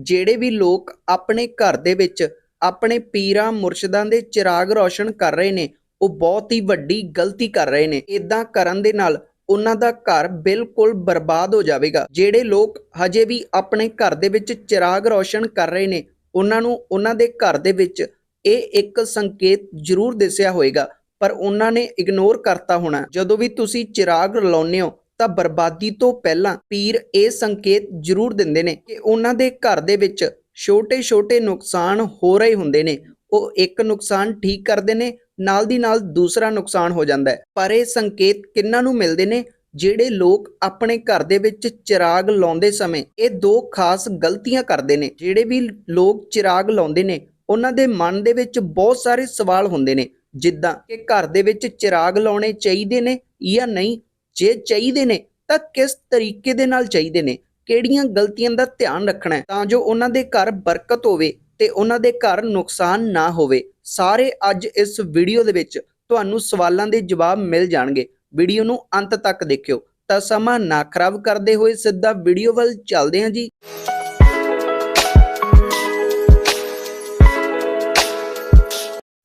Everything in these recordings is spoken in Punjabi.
ਜਿਹੜੇ ਵੀ ਲੋਕ ਆਪਣੇ ਘਰ ਦੇ ਵਿੱਚ ਆਪਣੇ ਪੀਰਾਂ, ਮੁਰਸ਼ਿਦਾਂ ਦੇ ਚਿਰਾਗ ਰੌਸ਼ਨ ਕਰ ਰਹੇ ਨੇ, ਉਹ ਬਹੁਤ ਹੀ ਵੱਡੀ ਗਲਤੀ ਕਰ ਰਹੇ ਨੇ। ਇਦਾਂ ਕਰਨ ਦੇ ਨਾਲ ਉਹਨਾਂ ਦਾ ਘਰ ਬਿਲਕੁਲ ਬਰਬਾਦ ਹੋ ਜਾਵੇਗਾ। ਜਿਹੜੇ ਲੋਕ ਹਜੇ ਵੀ ਆਪਣੇ ਘਰ ਦੇ ਵਿੱਚ ਚਿਰਾਗ ਰੌਸ਼ਨ ਕਰ ਰਹੇ ਨੇ, ਉਹਨਾਂ ਨੂੰ ਉਹਨਾਂ ਦੇ ਘਰ ਦੇ ਵਿੱਚ ਇਹ ਇੱਕ ਸੰਕੇਤ ਜ਼ਰੂਰ ਦਿਸਿਆ ਹੋਵੇਗਾ, ਪਰ ਉਹਨਾਂ ਨੇ ਇਗਨੋਰ ਕਰਤਾ ਹੋਣਾ। ਜਦੋਂ ਵੀ ਤੁਸੀਂ ਚਿਰਾਗ ਲਾਉਂਦੇ ਹੋ ਤਾਂ ਬਰਬਾਦੀ ਤੋਂ ਪਹਿਲਾਂ ਪੀਰ ਇਹ ਸੰਕੇਤ ਜ਼ਰੂਰ ਦਿੰਦੇ ਨੇ ਕਿ ਉਹਨਾਂ ਦੇ ਘਰ ਦੇ ਵਿੱਚ ਛੋਟੇ-ਛੋਟੇ ਨੁਕਸਾਨ ਹੋ ਰਹੇ ਹੁੰਦੇ ਨੇ। ਉਹ ਇੱਕ ਨੁਕਸਾਨ ਠੀਕ ਕਰਦੇ ਨੇ, ਨਾਲ ਦੀ ਨਾਲ ਦੂਸਰਾ ਨੁਕਸਾਨ ਹੋ ਜਾਂਦਾ ਹੈ। ਪਰ ਇਹ ਸੰਕੇਤ ਕਿੰਨਾਂ ਨੂੰ ਮਿਲਦੇ ਨੇ? ਜਿਹੜੇ ਲੋਕ ਆਪਣੇ ਘਰ ਦੇ ਵਿੱਚ ਚਿਰਾਗ ਲਾਉਂਦੇ ਸਮੇਂ ਇਹ ਦੋ ਖਾਸ ਗਲਤੀਆਂ ਕਰਦੇ ਨੇ। ਜਿਹੜੇ ਵੀ ਲੋਕ ਚਿਰਾਗ ਲਾਉਂਦੇ ਨੇ, ਉਹਨਾਂ ਦੇ ਮਨ ਦੇ ਵਿੱਚ ਬਹੁਤ ਸਾਰੇ ਸਵਾਲ ਹੁੰਦੇ ਨੇ। ਜਿੱਦਾਂ ਕਿ ਘਰ ਦੇ ਵਿੱਚ ਚਿਰਾਗ ਲਾਉਣੇ ਚਾਹੀਦੇ ਨੇ ਜਾਂ ਨਹੀਂ ਜੇ ਚਾਹੀਦੇ ਨੇ, ਤਾਂ ਕਿਸ ਤਰੀਕੇ ਦੇ ਨਾਲ ਚਾਹੀਦੇ ਨੇ? ਕਿਹੜੀਆਂ ਗਲਤੀਆਂ ਦਾ ਧਿਆਨ ਰੱਖਣਾ ਹੈ? ਤਾਂ ਜੋ ਉਹਨਾਂ ਦੇ ਘਰ ਬਰਕਤ ਹੋਵੇ ਤੇ ਉਹਨਾਂ ਦੇ ਘਰ ਨੁਕਸਾਨ ਨਾ ਹੋਵੇ। ਸਾਰੇ ਅੱਜ ਇਸ ਵੀਡੀਓ ਦੇ ਵਿੱਚ ਤੁਹਾਨੂੰ ਸਵਾਲਾਂ ਦੇ ਜਵਾਬ ਮਿਲ ਜਾਣਗੇ। ਵੀਡੀਓ ਨੂੰ ਅੰਤ ਤੱਕ ਦੇਖਿਓ। ਤਾਂ ਸਮਾਂ ਨਾ ਖਰਾਬ ਕਰਦੇ ਹੋਏ ਸਿੱਧਾ ਵੀਡੀਓ ਵੱਲ ਚੱਲਦੇ ਹਾਂ ਜੀ।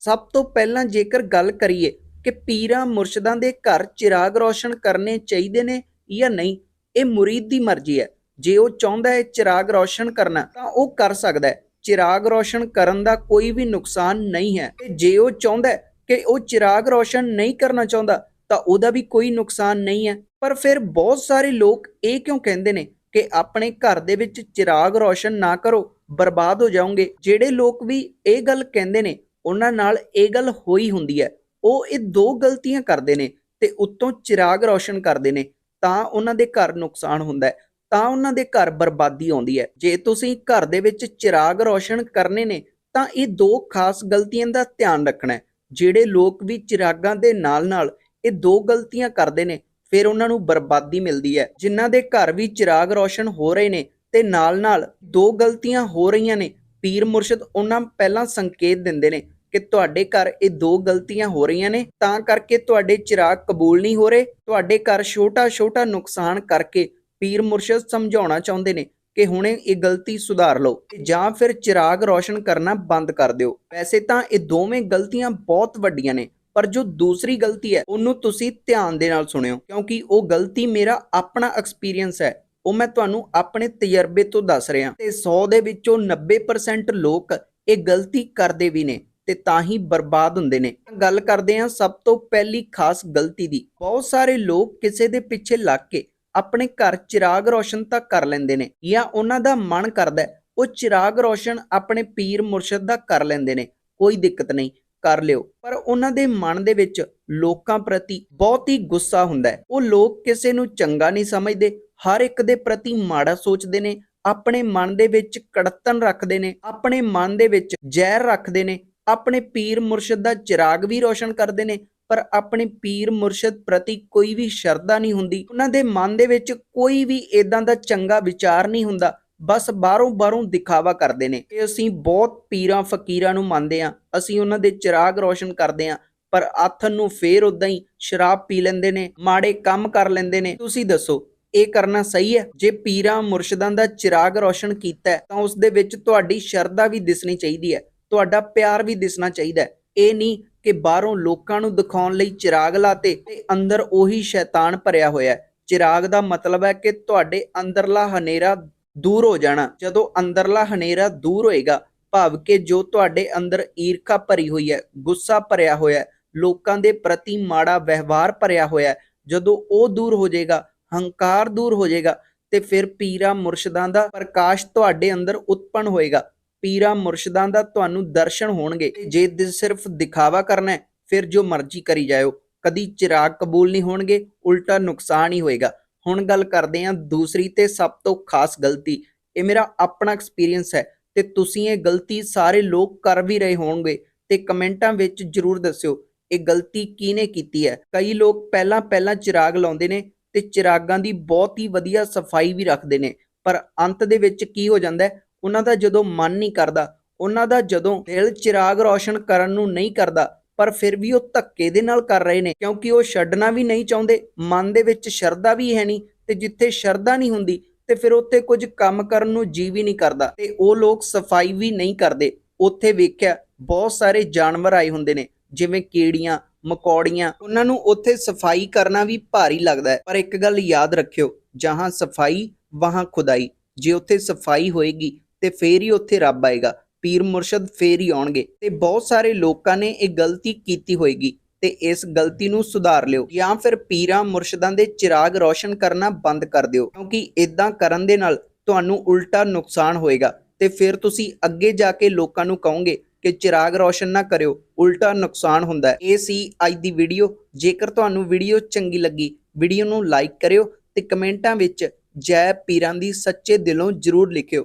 ਸਭ ਤੋਂ ਪਹਿਲਾਂ ਜੇਕਰ ਗੱਲ ਕਰੀਏ ਕਿ ਪੀਰਾਂ ਮੁਰਸ਼ਿਦਾਂ ਦੇ ਘਰ ਚਿਰਾਗ ਰੌਸ਼ਨ ਕਰਨੇ ਚਾਹੀਦੇ ਨੇ ਜਾਂ ਨਹੀਂ? ਇਹ ਮੁਰੀਦ ਦੀ ਮਰਜ਼ੀ ਹੈ। ਜੇ ਉਹ ਚਾਹੁੰਦਾ ਹੈ ਚਿਰਾਗ ਰੌਸ਼ਨ ਕਰਨਾ, ਤਾਂ ਉਹ ਕਰ ਸਕਦਾ ਹੈ। ਚਿਰਾਗ ਰੌਸ਼ਨ ਕਰਨ ਦਾ ਕੋਈ ਵੀ ਨੁਕਸਾਨ ਨਹੀਂ ਹੈ। ਤੇ ਜੇ ਉਹ ਚਾਹੁੰਦਾ ਹੈ ਕਿ ਉਹ ਚਿਰਾਗ ਰੌਸ਼ਨ ਨਹੀਂ ਕਰਨਾ ਚਾਹੁੰਦਾ, ਤਾਂ ਉਹਦਾ ਵੀ ਕੋਈ ਨੁਕਸਾਨ ਨਹੀਂ ਹੈ। ਪਰ ਫਿਰ ਬਹੁਤ ਸਾਰੇ ਲੋਕ ਇਹ ਕਿਉਂ ਕਹਿੰਦੇ ਨੇ ਕਿ ਆਪਣੇ ਘਰ ਦੇ ਵਿੱਚ ਚਿਰਾਗ ਰੌਸ਼ਨ ਨਾ ਕਰੋ, ਬਰਬਾਦ ਹੋ ਜਾਓਗੇ? ਜਿਹੜੇ ਲੋਕ ਵੀ ਇਹ ਗੱਲ ਕਹਿੰਦੇ ਨੇ, ਉਹਨਾਂ ਨਾਲ ਇਹ ਗੱਲ ਹੋਈ ਹੁੰਦੀ ਹੈ। ਉਹ ਇਹ ਦੋ ਗਲਤੀਆਂ ਕਰਦੇ ਨੇ ਤੇ ਉੱਤੋਂ ਚਿਰਾਗ ਰੌਸ਼ਨ ਕਰਦੇ ਨੇ, ਤਾਂ ਉਹਨਾਂ ਦੇ ਘਰ ਨੁਕਸਾਨ ਹੁੰਦਾ ਹੈ, ਤਾਂ ਉਹਨਾਂ ਦੇ ਘਰ ਬਰਬਾਦੀ ਆਉਂਦੀ ਹੈ। ਜੇ ਤੁਸੀਂ ਘਰ ਦੇ ਵਿੱਚ ਚਿਰਾਗ ਰੌਸ਼ਨ ਕਰਨੇ ਨੇ, ਤਾਂ ਇਹ ਦੋ ਖਾਸ ਗਲਤੀਆਂ ਦਾ ਧਿਆਨ ਰੱਖਣਾ ਹੈ। ਜਿਹੜੇ ਲੋਕ ਵੀ ਚਿਰਾਗਾਂ ਦੇ ਨਾਲ-ਨਾਲ ਇਹ ਦੋ ਗਲਤੀਆਂ ਕਰਦੇ ਨੇ, ਫਿਰ ਉਹਨਾਂ ਨੂੰ ਬਰਬਾਦੀ ਮਿਲਦੀ ਹੈ। ਜਿਨ੍ਹਾਂ ਦੇ ਘਰ ਵੀ ਚਿਰਾਗ ਰੌਸ਼ਨ ਹੋ ਰਹੇ ਨੇ ਤੇ ਨਾਲ-ਨਾਲ ਦੋ ਗਲਤੀਆਂ ਹੋ ਰਹੀਆਂ ਨੇ, ਪੀਰ ਮੁਰਸ਼ਦ ਉਹਨਾਂ ਪਹਿਲਾਂ ਸੰਕੇਤ ਦਿੰਦੇ ਨੇ ਕਿ ਤੁਹਾਡੇ ਘਰ ਇਹ ਦੋ ਗਲਤੀਆਂ ਹੋ ਰਹੀਆਂ ਨੇ, ਤਾਂ ਕਰਕੇ ਤੁਹਾਡੇ ਚਿਰਾਗ ਕਬੂਲ ਨਹੀਂ ਹੋ ਰਹੇ, ਤੁਹਾਡੇ ਘਰ ਛੋਟਾ-ਛੋਟਾ ਨੁਕਸਾਨ ਕਰਕੇ ਪੀਰ ਮੁਰਸ਼ਿਦ ਸਮਝਾਉਣਾ ਚਾਹੁੰਦੇ ਨੇ ਕਿ ਹੁਣੇ ਇਹ ਗਲਤੀ ਸੁਧਾਰ ਲਓ ਜਾਂ ਫਿਰ ਚਿਰਾਗ ਰੋਸ਼ਨ ਕਰਨਾ ਬੰਦ ਕਰ ਦਿਓ। ਵੈਸੇ ਤਾਂ ਇਹ ਦੋਵੇਂ ਗਲਤੀਆਂ ਬਹੁਤ ਵੱਡੀਆਂ ਨੇ, ਪਰ ਜੋ ਦੂਸਰੀ ਗਲਤੀ ਹੈ, ਉਹਨੂੰ ਤੁਸੀਂ ਧਿਆਨ ਦੇ ਨਾਲ ਸੁਣਿਓ, ਕਿਉਂਕਿ ਉਹ ਗਲਤੀ ਮੇਰਾ ਆਪਣਾ ਐਕਸਪੀਰੀਅੰਸ ਹੈ, ਉਹ ਮੈਂ ਤੁਹਾਨੂੰ ਆਪਣੇ ਤਜਰਬੇ ਤੋਂ ਦੱਸ ਰਿਹਾ। ਤੇ 100 ਦੇ ਵਿੱਚੋਂ 90% ਲੋਕ ਇਹ ਗਲਤੀ ਕਰਦੇ ਵੀ ਨੇ। ਤੇ ਤਾਂ ਹੀ ਬਰਬਾਦ ਹੁੰਦੇ ਨੇ। ਗੱਲ ਕਰਦੇ ਹਾਂ ਸਭ ਤੋਂ ਪਹਿਲੀ ਖਾਸ ਗਲਤੀ ਦੀ। ਬਹੁਤ ਸਾਰੇ ਲੋਕ ਕਿਸੇ ਦੇ ਪਿੱਛੇ ਲੱਗ ਕੇ ਆਪਣੇ ਘਰ ਚਿਰਾਗ ਰੋਸ਼ਨ ਤਾਂ ਕਰ ਲੈਂਦੇ ਨੇ ਜਾਂ ਉਹਨਾਂ ਦਾ ਮਨ ਕਰਦਾ ਉਹ ਚਿਰਾਗ ਰੋਸ਼ਨ ਆਪਣੇ ਪੀਰ ਮੁਰਸ਼ਿਦ ਦਾ ਕਰ ਲੈਂਦੇ ਨੇ। ਕੋਈ ਦਿੱਕਤ ਨਹੀਂ, ਕਰ ਲਿਓ। ਪਰ ਉਹਨਾਂ ਦੇ ਮਨ ਦੇ ਵਿੱਚ ਲੋਕਾਂ ਪ੍ਰਤੀ ਬਹੁਤ ਹੀ ਗੁੱਸਾ ਹੁੰਦਾ ਹੈ। ਉਹ ਲੋਕ ਕਿਸੇ ਨੂੰ ਚੰਗਾ ਨਹੀਂ ਸਮਝਦੇ, ਹਰ ਇੱਕ ਦੇ ਪ੍ਰਤੀ ਮਾੜਾ ਸੋਚਦੇ ਨੇ, ਆਪਣੇ ਮਨ ਦੇ ਵਿੱਚ ਕੜਤਨ ਰੱਖਦੇ ਨੇ, ਆਪਣੇ ਮਨ ਦੇ ਵਿੱਚ ਜ਼ਹਿਰ ਰੱਖਦੇ ਨੇ ਆਪਣੇ ਪੀਰ ਮੁਰਸ਼ਿਦ ਦਾ ਚਿਰਾਗ ਵੀ ਰੋਸ਼ਨ ਕਰਦੇ ਨੇ, ਪਰ ਆਪਣੇ ਪੀਰ ਮੁਰਸ਼ਿਦ ਪ੍ਰਤੀ ਕੋਈ ਵੀ ਸ਼ਰਧਾ ਨਹੀਂ ਹੁੰਦੀ। ਉਹਨਾਂ ਦੇ ਮਨ ਦੇ ਵਿੱਚ ਕੋਈ ਵੀ ਇਦਾਂ ਦਾ ਚੰਗਾ ਵਿਚਾਰ ਨਹੀਂ ਹੁੰਦਾ। ਬਸ ਬਾਹਰੋਂ ਬਾਹਰੋਂ ਦਿਖਾਵਾ ਕਰਦੇ ਨੇ। ਕਿ ਅਸੀਂ ਬਹੁਤ ਪੀਰਾਂ ਫਕੀਰਾਂ ਨੂੰ ਮੰਨਦੇ ਆ ਅਸੀਂ ਉਹਨਾਂ ਦੇ ਚਿਰਾਗ ਰੌਸ਼ਨ ਕਰਦੇ ਆ ਪਰ ਆਥਨ ਨੂੰ ਫੇਰ ਉਦਾਂ ਹੀ ਸ਼ਰਾਬ ਪੀ ਲੈਂਦੇ ਨੇ, ਮਾੜੇ ਕੰਮ ਕਰ ਲੈਂਦੇ ਨੇ। ਤੁਸੀਂ ਦੱਸੋ, ਇਹ ਕਰਨਾ ਸਹੀ ਹੈ? ਜੇ ਪੀਰਾਂ ਮੁਰਸ਼ਿਦਾਂ ਦਾ ਚਿਰਾਗ ਰੌਸ਼ਨ ਕੀਤਾ ਤਾਂ ਉਸ ਦੇ ਵਿੱਚ ਤੁਹਾਡੀ ਸ਼ਰਧਾ ਵੀ ਦਿਸਣੀ ਚਾਹੀਦੀ ਹੈ। ਤੁਹਾਡਾ ਪਿਆਰ ਵੀ ਦਿਸਣਾ ਚਾਹੀਦਾ ਹੈ। ਇਹ ਨਹੀਂ ਕਿ ਬਾਹਰੋਂ ਲੋਕਾਂ ਨੂੰ ਦਿਖਾਉਣ ਲਈ ਚਿਰਾਗ ਲਾਤੇ ਤੇ ਅੰਦਰ ਉਹੀ ਸ਼ੈਤਾਨ ਭਰਿਆ ਹੋਇਆ ਚਿਰਾਗ ਦਾ ਮਤਲਬ ਹੈ ਕਿ ਤੁਹਾਡੇ ਅੰਦਰਲਾ ਹਨੇਰਾ ਦੂਰ ਹੋ ਜਾਣਾ। ਜਦੋਂ ਅੰਦਰਲਾ ਹਨੇਰਾ ਦੂਰ ਹੋਏਗਾ, ਭਾਵ ਕਿ ਜੋ ਤੁਹਾਡੇ ਅੰਦਰ ਈਰਖਾ ਭਰੀ ਹੋਈ ਹੈ, ਗੁੱਸਾ ਭਰਿਆ ਹੋਇਆ ਹੈ, ਲੋਕਾਂ ਦੇ ਪ੍ਰਤੀ ਮਾੜਾ ਵਿਵਹਾਰ ਭਰਿਆ ਹੋਇਆ ਹੈ, ਜਦੋਂ ਉਹ ਦੂਰ ਹੋ ਜਾਏਗਾ, ਹੰਕਾਰ ਦੂਰ ਹੋ ਜਾਏਗਾ ਤੇ ਫਿਰ ਪੀਰਾ ਮੁਰਸ਼ਦਾਂ ਦਾ ਪ੍ਰਕਾਸ਼ ਤੁਹਾਡੇ ਅੰਦਰ ਉਤਪਨ ਹੋਏਗਾ। ਪੀਰਾਂ ਮੁਰਸ਼ਿਦਾਂ ਦਾ ਤੁਹਾਨੂੰ ਦਰਸ਼ਨ ਹੋਣਗੇ। ਜੇ। ਸਿਰਫ ਦਿਖਾਵਾ ਕਰਨਾ ਹੈ ਫਿਰ ਜੋ ਮਰਜ਼ੀ ਕਰੀ ਜਾਇਓ। ਕਦੀ ਚਿਰਾਗ ਕਬੂਲ ਨਹੀਂ ਹੋਣਗੇ ਉਲਟਾ ਨੁਕਸਾਨ ਹੀ ਹੋਏਗਾ। ਹੁਣ ਗੱਲ ਕਰਦੇ ਹਾਂ ਦੂਸਰੀ ਤੇ ਸਭ ਤੋਂ ਖਾਸ ਗਲਤੀ। ਇਹ ਮੇਰਾ ਆਪਣਾ ਐਕਸਪੀਰੀਅੰਸ ਹੈ ਤੇ ਤੁਸੀਂ ਇਹ ਗਲਤੀ ਸਾਰੇ ਲੋਕ ਕਰ ਵੀ ਰਹੇ ਹੋਣਗੇ ਤੇ ਕਮੈਂਟਾਂ ਵਿੱਚ ਜਰੂਰ ਦੱਸਿਓ ਇਹ ਗਲਤੀ ਕਿਹਨੇ ਕੀਤੀ ਹੈ? ਕਈ ਲੋਕ ਪਹਿਲਾਂ ਪਹਿਲਾਂ ਚਿਰਾਗ ਲਾਉਂਦੇ ਨੇ ਤੇ ਚਿਰਾਗਾਂ ਦੀ ਬਹੁਤ ਹੀ ਵਧੀਆ ਸਫ਼ਾਈ ਵੀ ਰੱਖਦੇ ਨੇ ਪਰ ਅੰਤ ਦੇ ਵਿੱਚ ਕੀ ਹੋ ਜਾਂਦਾ ਹੈ? ਉਹਨਾਂ ਦਾ ਜਦੋਂ ਮਨ ਨਹੀਂ ਕਰਦਾ, ਉਹਨਾਂ ਦਾ ਜਦੋਂ ਦਿਲ ਚਿਰਾਗ ਰੌਸ਼ਨ ਕਰਨ ਨੂੰ ਨਹੀਂ ਕਰਦਾ, ਪਰ ਫਿਰ ਵੀ ਉਹ ਧੱਕੇ ਦੇ ਨਾਲ ਕਰ ਰਹੇ ਨੇ, ਕਿਉਂਕਿ ਉਹ ਛੱਡਣਾ ਵੀ ਨਹੀਂ ਚਾਹੁੰਦੇ, ਮਨ ਦੇ ਵਿੱਚ ਸ਼ਰਧਾ ਵੀ ਹੈ ਨਹੀਂ ਤੇ ਜਿੱਥੇ ਸ਼ਰਧਾ ਨਹੀਂ ਹੁੰਦੀ ਤੇ ਫਿਰ ਉੱਥੇ ਕੁਝ ਕੰਮ ਕਰਨ ਨੂੰ ਜੀ ਵੀ ਨਹੀਂ ਕਰਦਾ ਤੇ ਉਹ ਲੋਕ ਸਫ਼ਾਈ ਵੀ ਨਹੀਂ ਕਰਦੇ। ਉੱਥੇ ਵੇਖਿਆ ਬਹੁਤ ਸਾਰੇ ਜਾਨਵਰ ਆਏ ਹੁੰਦੇ ਨੇ, ਜਿਵੇਂ ਕੀੜੀਆਂ, ਮਕੌੜੀਆਂ, ਉਹਨਾਂ ਨੂੰ ਉੱਥੇ ਸਫ਼ਾਈ ਕਰਨਾ ਵੀ ਭਾਰੀ ਲੱਗਦਾ ਹੈ। ਪਰ ਇੱਕ ਗੱਲ ਯਾਦ ਰੱਖਿਓ, ਜਹਾਂ ਸਫ਼ਾਈ, ਵਹਾਂ ਖੁਦਾਈ। ਜੇ ਉੱਥੇ ਸਫ਼ਾਈ ਹੋਏਗੀ ਤੇ ਫੇਰ ਹੀ ਉੱਥੇ ਰੱਬ ਆਏਗਾ। ਪੀਰ ਮੁਰਸ਼ਦ ਫੇਰ ਹੀ ਆਉਣਗੇ ਤੇ ਬਹੁਤ ਸਾਰੇ ਲੋਕਾਂ ਨੇ ਇਹ ਗਲਤੀ ਕੀਤੀ ਹੋਏਗੀ ਤੇ ਇਸ ਗਲਤੀ ਨੂੰ ਸੁਧਾਰ ਲਿਓ ਜਾਂ ਫਿਰ ਪੀਰਾਂ ਮੁਰਸ਼ਦਾਂ ਦੇ ਚਿਰਾਗ ਰੋਸ਼ਨ ਕਰਨਾ ਬੰਦ ਕਰ ਦਿਓ ਕਿਉਂਕਿ ਇਦਾਂ ਕਰਨ ਦੇ ਨਾਲ ਤੁਹਾਨੂੰ ਉਲਟਾ ਨੁਕਸਾਨ ਹੋਏਗਾ ਤੇ ਫਿਰ ਤੁਸੀਂ ਅੱਗੇ ਜਾ ਕੇ ਲੋਕਾਂ ਨੂੰ ਕਹੋਗੇ ਕਿ ਚਿਰਾਗ ਰੋਸ਼ਨ ਨਾ ਕਰਿਓ, ਉਲਟਾ ਨੁਕਸਾਨ ਹੁੰਦਾ ਹੈ। ਇਹ ਸੀ ਅੱਜ ਦੀ ਵੀਡੀਓ। ਜੇਕਰ ਤੁਹਾਨੂੰ ਵੀਡੀਓ ਚੰਗੀ ਲੱਗੀ, ਵੀਡੀਓ ਨੂੰ ਲਾਈਕ ਕਰਿਓ ਤੇ ਕਮੈਂਟਾਂ ਵਿੱਚ ਜੈ ਪੀਰਾਂ ਦੀ ਸੱਚੇ ਦਿਲੋਂ ਜਰੂਰ ਲਿਖਿਓ।